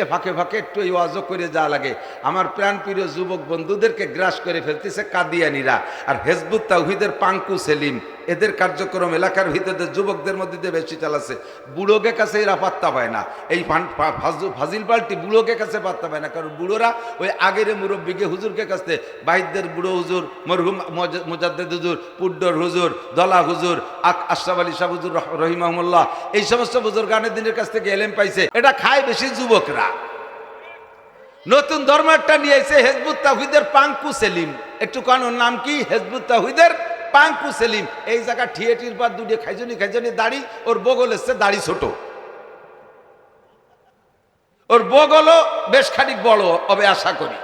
গেলে ফাঁকে ফাঁকে একটু এই ওয়াজও করে যা লাগে। আমার প্রাণপ্রিয় যুবক বন্ধুদেরকে গ্রাস করে ফেলতেছে কাদিয়ানিরা। আর হেজবুত তাহিদের পাঙ্কু সেলিম। এদের কার্যক্রম এলাকার ভিতরে যুবকদের মধ্যে দিয়ে বেশি চালাচ্ছে। বুড়োকে কাছে এরা পাত্তা পায় না। এই ফাজিল পাল্টি বুড়োকে কাছে পাত্তা পায় না। কারণ বুড়োরা ওই আগের মুরব্বীকে হুজুরকে কাছে বাহিদদের বুড়ো হুজুর, মরহুম মজ- মুজাদ্দেদ হুজুর, পুড্ডর হুজুর, দলা হুজুর, আক- আশরাফ আলী শাহ হুজুর, রহ- রহিমাহুল্লাহ এই সমস্ত হুজুর গানের দিনের কাছ থেকে এলেম পাইছে। এটা খায় বেশি যুবকরা। নতুন ধর্ম একটা নিয়ে এসে হেজবুত তাহিদের পাঙ্কু সেলিম। একটু কান নাম কি? হেজবুত তাহিদের পাঙ্কু সেলিম, এই জায়গা ঠিয়েটির পর দুটি খাইজনি খাইজনি দাড়ি, ওর বগল এসছে দাড়ি ছোট। ওর বগলও বেশ খানিক বড় হবে আশা করি।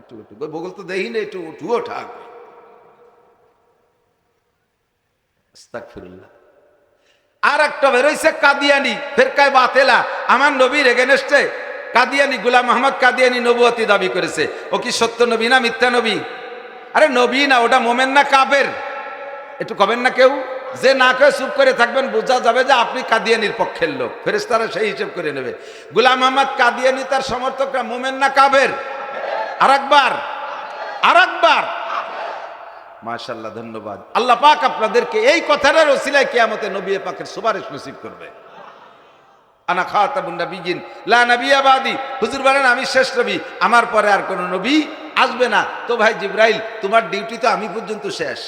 একটু একটু বগল তো একটু উঠুও ঠাক আর একটা বেরোইছে কাদিয়ানি, ফেরকায় বাতেলা। আমার নবীর এগেনেস্টে কাদিয়ানি, গুলাম মোহাম্মদ কাদিয়ানি নবুয়তি দাবি করেছে। ও কি সত্য নবী না মিথ্যা নবী? আরে নবী না, ওটা মোমেন না কাবের একটু কবেন না কেউ? যে না কেউ চুপ করে থাকবেন, বোঝা যাবে যে আপনি কাদিয়ানির পক্ষের লোক। ফেরেস্তারা সেই হিসেব করে নেবে। গুলাম মোহাম্মদ কাদিয়ানি, তার সমর্থকরা মোমেন না কাবের আর একবার আর একবার মাশাল্লাহ ধন্যবাদ। আল্লাহ পাক আপনাদেরকে এই কথাটার ওসিলায় কিয়ামতে নবী পাকের সুপারিশ নসিব করবে। আনা খাতাবুন নবিয়িন লা নবিয়াবাদি হুজুর বলেন, আমি শেষ নবী, আমার পরে আর কোনো নবী আসবে না। তো ভাই জিব্রাইল, তোমার ডিউটি তো আমি পর্যন্ত শেষ।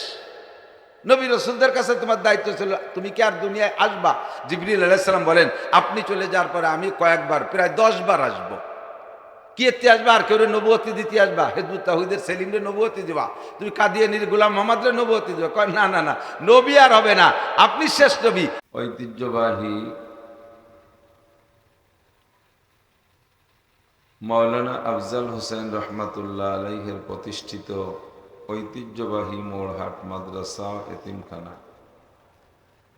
নবী রসুলদের কাছে তোমার দায়িত্ব ছিল, তুমি কি আর দুনিয়ায় আসবা? জিবরিল আলাইসালাম বলেন, আপনি চলে যাওয়ার পরে আমি কয়েকবার, প্রায় দশ বার আসব। কি এতে আসবা আর কেউ নবুয়তি দিতে আসবা? হেজবুত তাহুদের সেলিমরে নবুয়তি দিবা। তুমি কাদিয়ানির গোলাম মোহাম্মদরে নবুয়তি দিবা। কয় না না না, নবী আর হবে না। আপনি শেষ নবী। ঐতিহ্যবাহী মৌলানা আফজাল হোসেন রহমাতুল্লাহ আলাইহের প্রতিষ্ঠিত ঐতিহ্যবাহী মোড়হাট মাদ্রাসা এতিমখানা।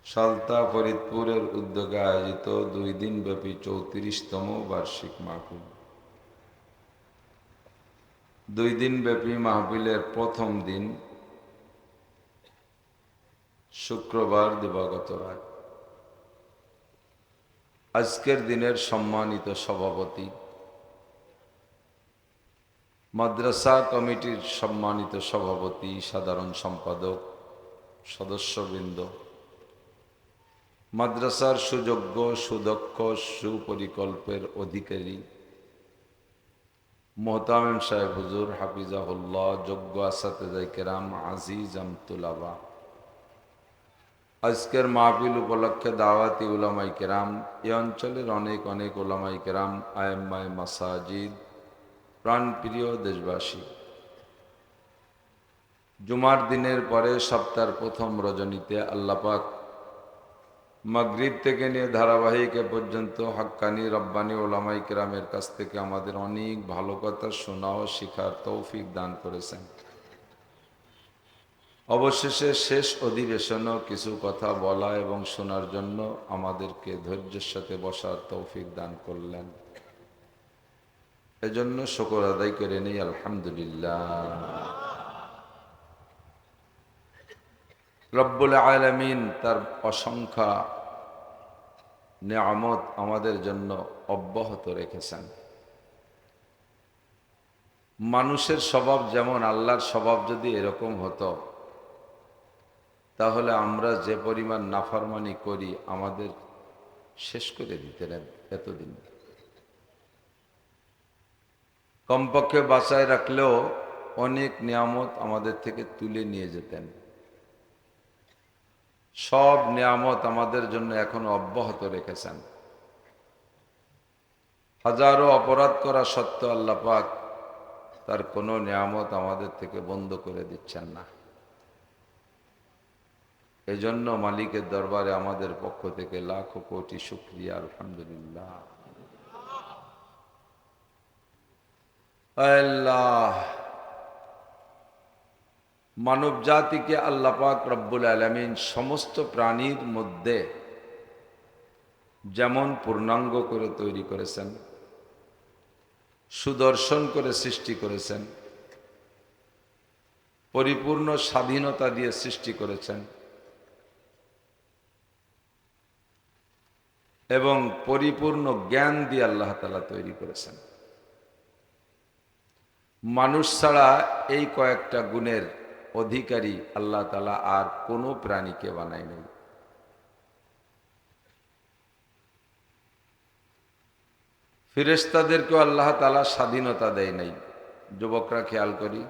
সালতা ফরিদপুরের উদ্যোগে আয়োজিত দুই দিনব্যাপী চৌত্রিশতম বার্ষিক মাহফিল। দুই দিনব্যাপী মাহফিলের প্রথম দিন শুক্রবার দিবাগত রাত। আজকের দিনের সম্মানিত সভাপতি মাদ্রাসা কমিটির সম্মানিত সভাপতি, সাধারণ সম্পাদক, সদস্যবৃন্দ। মাদ্রাসার সুযোগ্য, সুদক্ষ, সুপরিকল্পের অধিকারী মোহতামিম সাহেব হুজুর, হাফিজাহুল্লাহ, যোগ্য আসাতেজাই কেরাম আজিজ আমতুলাবা। আজকের মাহফিল উপলক্ষে দাওয়াতি উলামাই কেরাম, এ অঞ্চলের অনেক অনেক ওলামাই কেরাম আয়েম্মায় মাসাজিদ প্রাণপ্রিয় দেশবাসী, জুমার দিনের পরে সপ্তাহের প্রথম রজনীতে আল্লাপাক মাগরিব থেকে নিয়ে ধারাবাহিক এ পর্যন্ত হাক্কানি রব্বানি, ওলামাই কেরামের কাছ থেকে আমাদের অনেক ভালো কথা শোনা ও শিখার তৌফিক দান করেছেন। অবশেষে শেষ অধিবেশনও কিছু কথা বলা এবং শোনার জন্য আমাদেরকে ধৈর্যের সাথে বসার তৌফিক দান করলেন। এজন্য শকর আদায় করে নেই, আলহামদুলিল্লাহ। রব্বুল আলমিন তার অসংখ্য নেয়ামত আমাদের জন্য অব্যাহত রেখেছেন। মানুষের স্বভাব যেমন আল্লাহর স্বভাব যদি এরকম হতো, তাহলে আমরা যে পরিমাণ নাফরমানি করি আমাদের শেষ করে দিতেন এতদিন। কমপক্ষে বাঁচায় রাখলেও অনেক নিয়ামত আমাদের থেকে তুলে নিয়ে যেতেন। সব নিয়ামত আমাদের জন্য এখনও অব্যাহত রেখেছেন। হাজারো অপরাধ করা সত্ত্বেও আল্লাহ পাক তার কোনো নিয়ামত আমাদের থেকে বন্ধ করে দিচ্ছেন না। এজন্য মালিকের দরবারে আমাদের পক্ষ থেকে লাখো কোটি শুক্রিয়া, আলহামদুলিল্লাহ। আল্লাহ। মানব জাতিকে আল্লাপাক রব্বুল আলমিন সমস্ত প্রাণীর মধ্যে যেমন পূর্ণাঙ্গ করে তৈরি করেছেন, সুদর্শন করে সৃষ্টি করেছেন, পরিপূর্ণ স্বাধীনতা দিয়ে সৃষ্টি করেছেন এবং পরিপূর্ণ জ্ঞান দিয়ে আল্লাহ তালা তৈরি করেছেন। মানুষ ছাড়া এই কয়েকটা গুণের অধিকারী আল্লাহ তালা আর কোনো প্রাণীকে বানায় নাই। ফিরেস্তাদেরকেও আল্লাহ তালা স্বাধীনতা দেয় নাই। যুবকরা খেয়াল করি,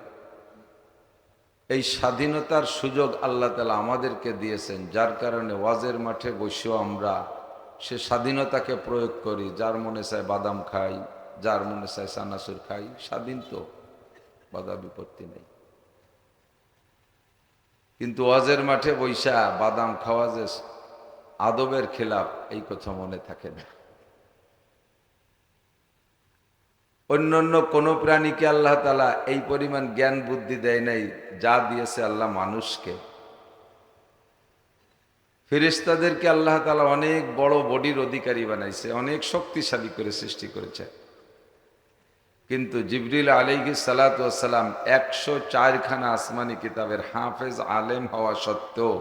এই স্বাধীনতার সুযোগ আল্লাহ তালা আমাদেরকে দিয়েছেন, যার কারণে ওয়াজের মাঠে বসেও আমরা সে স্বাধীনতাকে প্রয়োগ করি, যার মনে চায় বাদাম খাই, যার মনে চায় সানাসুর খাই, স্বাধীন তো। বাধা বিপত্তি নেই। কিন্তু ওয়াজের মাঠে বৈশা বাদাম খাওয়া যে আদবের খেলাফ, এই কথা মনে থাকে না। অন্যান্য কোনো প্রাণীকে আল্লাহ তালা এই পরিমাণ জ্ঞান বুদ্ধি দেয় নাই, যা দিয়েছে আল্লাহ মানুষকে। ফিরিস্তাদেরকে আল্লাহ তালা অনেক বড় বডির অধিকারী বানাইছে, অনেক শক্তিশালী করে সৃষ্টি করেছে। কিন্তু জিবরিল আলিহি সালাতাম একশো চারখানা আসমানি কিতাবের হাফেজ আলেম হওয়া সত্ত্বেও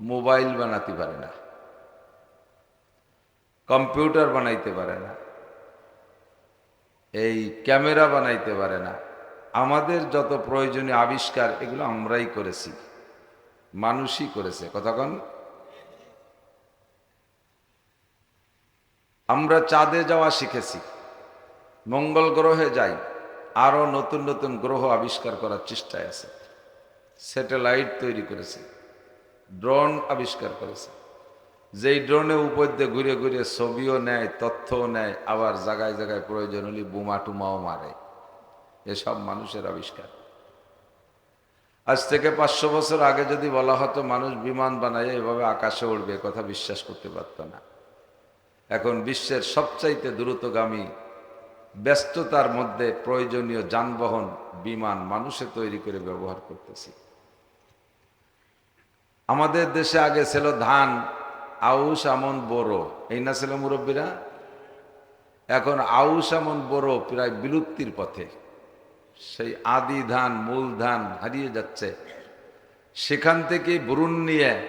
মোবাইল বানাতে পারে না, কম্পিউটার বানাইতে পারে না, এই ক্যামেরা বানাইতে পারে না। আমাদের যত প্রয়োজনীয় আবিষ্কার, এগুলো আমরাই করেছি, মানুষই করেছে। কতক্ষণ আমরা চাঁদে যাওয়া শিখেছি। মঙ্গল গ্রহে যাই, আরও নতুন নতুন গ্রহ আবিষ্কার করার চেষ্টায় আছে। স্যাটেলাইট তৈরি করেছে ড্রোন আবিষ্কার করেছে। যেই ড্রোনে উপর দিয়ে ঘুরে ঘুরে ছবিও নেয়, তথ্যও নেয়, আবার জায়গায় জায়গায় প্রয়োজন হলে বোমা টুমাও মারে। এসব মানুষের আবিষ্কার। আজ থেকে পাঁচশো বছর আগে যদি বলা হতো, মানুষ বিমান বানায় এভাবে আকাশে উঠবে কথা বিশ্বাস করতে পারত না। এখন বিশ্বের সবচাইতে দ্রুতগামী ব্যস্ততার মধ্যে প্রয়োজনীয় যানবাহন, বিমান মানুষে তৈরি করে ব্যবহার করতেছি। আমাদের দেশে আগে ছিল ধান, আউশ, আমন বড় এই না ছিল মুরব্বীরা? এখন আউশ, আমন বড় প্রায় বিলুপ্তির পথে। সেই আদি ধান, মূল ধান হারিয়ে যাচ্ছে। সেখান থেকে বুরুন নিয়ে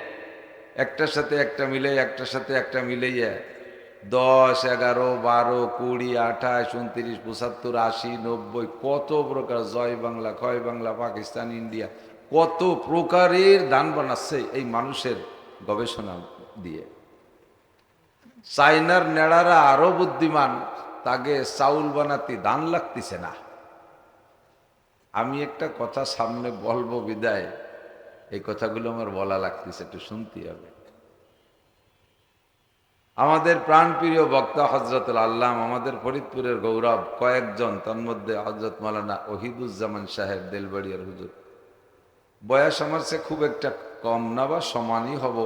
একটার সাথে একটা মিলে, একটার সাথে একটা মিলাইয়া দশ, এগারো, বারো, কুড়ি, আঠাশ, উনত্রিশ, পঁচাত্তর, আশি, নব্বই, কত প্রকার জয় বাংলা, ক্ষয় বাংলা, পাকিস্তান, ইন্ডিয়া, কত প্রকারের দান বানাচ্ছে এই মানুষের গবেষণা দিয়ে। চাইনার নেড়ারা আরও বুদ্ধিমান, তাকে চাউল বানাতে দান লাগতেছে না। আমি একটা কথা সামনে বলব বিদায়, এই কথাগুলো আমার বলা লাগতেছে, একটু শুনতে হবে। আমাদের প্রাণপ্রিয় বক্তা হজরতুল আল্লাহ আমাদের ফরিদপুরের গৌরব, কয়েকজন, তার মধ্যে হজরত মালানা ওহিদুজ্জামান সাহেব দেলবাড়িয়ার হুজুর। বয়স আমার সে খুব একটা কম না বা সমানই হব।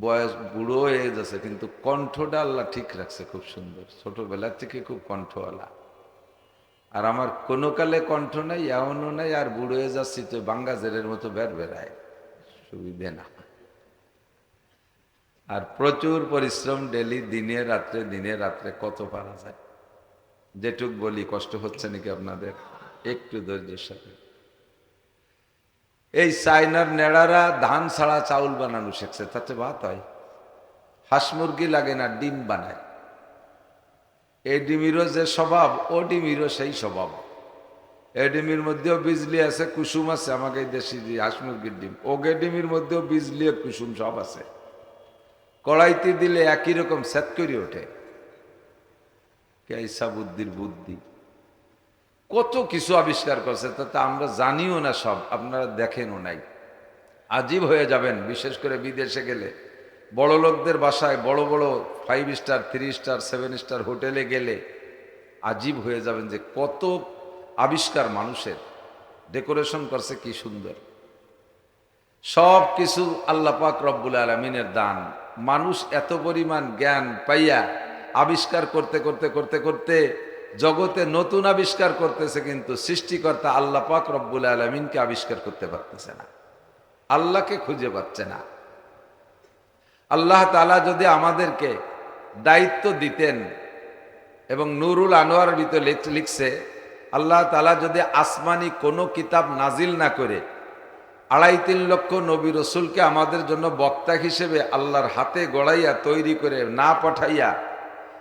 বয়স বুড়ো হয়ে যাচ্ছে, কিন্তু কণ্ঠটা আল্লাহ ঠিক রাখছে খুব সুন্দর। ছোটবেলার থেকে খুব কণ্ঠওয়ালা। আর আমার কোনো কালে কণ্ঠ নাই, এমনও নাই, আর বুড়ো হয়ে যাচ্ছি তো বাঙ্গাজেরের মতো বের বেড়ায়। সুবিধে না। আর প্রচুর পরিশ্রম ডেলি, দিনে রাত্রে দিনে রাত্রে কত পারা যায়। যেটুক বলি, কষ্ট হচ্ছে নাকি আপনাদের? একটু ধৈর্যের সাথে। এই চাইনার নেড়ারা ধান ছাড়া চাউল বানানো শিখছে, তাতে ভাত হয় হাঁস মুরগি লাগে না, ডিম বানায়। এই ডিমিরও যে স্বভাব, ও ডিমিরও সেই স্বভাব। এই ডিমির মধ্যেও বিজলি আছে, কুসুম আছে, আমাকে দেশি হাঁস মুরগির ডিম। ওগে ডিমির মধ্যেও বিজলি কুসুম সব আছে। কড়াইতে দিলে একই রকম সেট করে ওঠে। কেসা বুদ্ধির বুদ্ধি? কত কিছু আবিষ্কার করছে তাতে আমরা জানিও না সব, আপনারা দেখেনও নাই। আজীব হয়ে যাবেন, বিশেষ করে বিদেশে গেলে। বড় লোকদের বাসায় বড় বড় five star three star seven star হোটেলে গেলে আজীব হয়ে যাবেন যে কত আবিষ্কার মানুষের। ডেকোরেশন করছে কি সুন্দর। সব কিছু আল্লাহ পাক রব্বুল আলমিনের দান। মানুষ এত পরিমাণ জ্ঞান পাইয়া আবিষ্কার করতে করতে করতে করতে জগতে নতুন আবিষ্কার করতেছে কিন্তু সৃষ্টিকর্তা আল্লাহ পাক রব্বুল আলমিনকে আবিষ্কার করতে পারতেছে না। আল্লাহকে খুঁজে পাচ্ছে না। আল্লাহ তালা যদি আমাদেরকে দায়িত্ব দিতেন এবং নুরুল আনোয়ার ভিতরে লিখছে, আল্লাহ তালা যদি আসমানি কোনো কিতাব নাজিল না করে আড়াই তিন লক্ষ নবী রসুলকে আমাদের জন্য বক্তা হিসেবে আল্লাহর হাতে গড়াইয়া, তৈরি করে না পাঠাইয়া,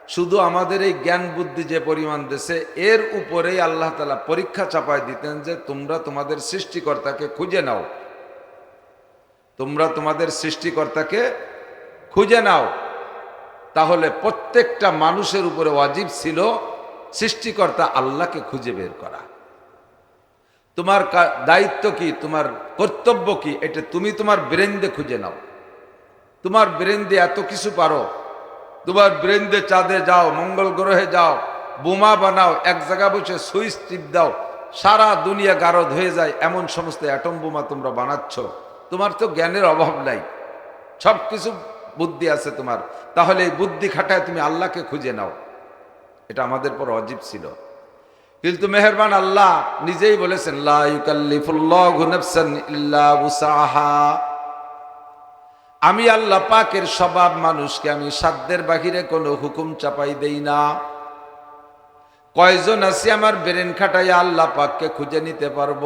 শুধু আমাদের এই জ্ঞান বুদ্ধি যে পরিমাণ দেশে, এর উপরেই আল্লাহ তালা পরীক্ষা চাপায় দিতেন যে তোমরা তোমাদের সৃষ্টিকর্তাকে খুঁজে নাও। তোমরা তোমাদের সৃষ্টিকর্তাকে খুঁজে নাও। তাহলে প্রত্যেকটা মানুষের উপরে ওয়াজিব ছিল সৃষ্টিকর্তা আল্লাহকে খুঁজে বের করা। তোমার দায়িত্ব কি? তোমার কর্তব্য কি? এটা তুমি তোমার ব্রেন দিয়ে খুঁজে নাও। তোমার ব্রেন দিয়ে এত কিছু পারো। তোমার ব্রেন চাঁদে যাও, মঙ্গল গ্রহে যাও, বোমা বানাও, এক জায়গা বসে সুইচ টিপ দাও, সারা দুনিয়া গারদ হয়ে যায়, এমন সমস্ত অ্যাটম বোমা তোমরা বানাচ্ছ। তোমার তো জ্ঞানের অভাব নাই। সব কিছু বুদ্ধি আছে তোমার। তাহলে এই বুদ্ধি খাটায় তুমি আল্লাহকে খুঁজে নাও। এটা আমাদের পর অজীব ছিল। কিন্তু মেহরবান আল্লাহ নিজেই বলেছেন আমি আল্লাহ পাকের স্বভাব মানুষকে আমি সাধ্যের বাহিরে কোনো হুকুম চাপাই দেই না। কয়জন আছি আমার ব্রেন খাটাইয়া আল্লাহ পাককে খুঁজে নিতে পারব?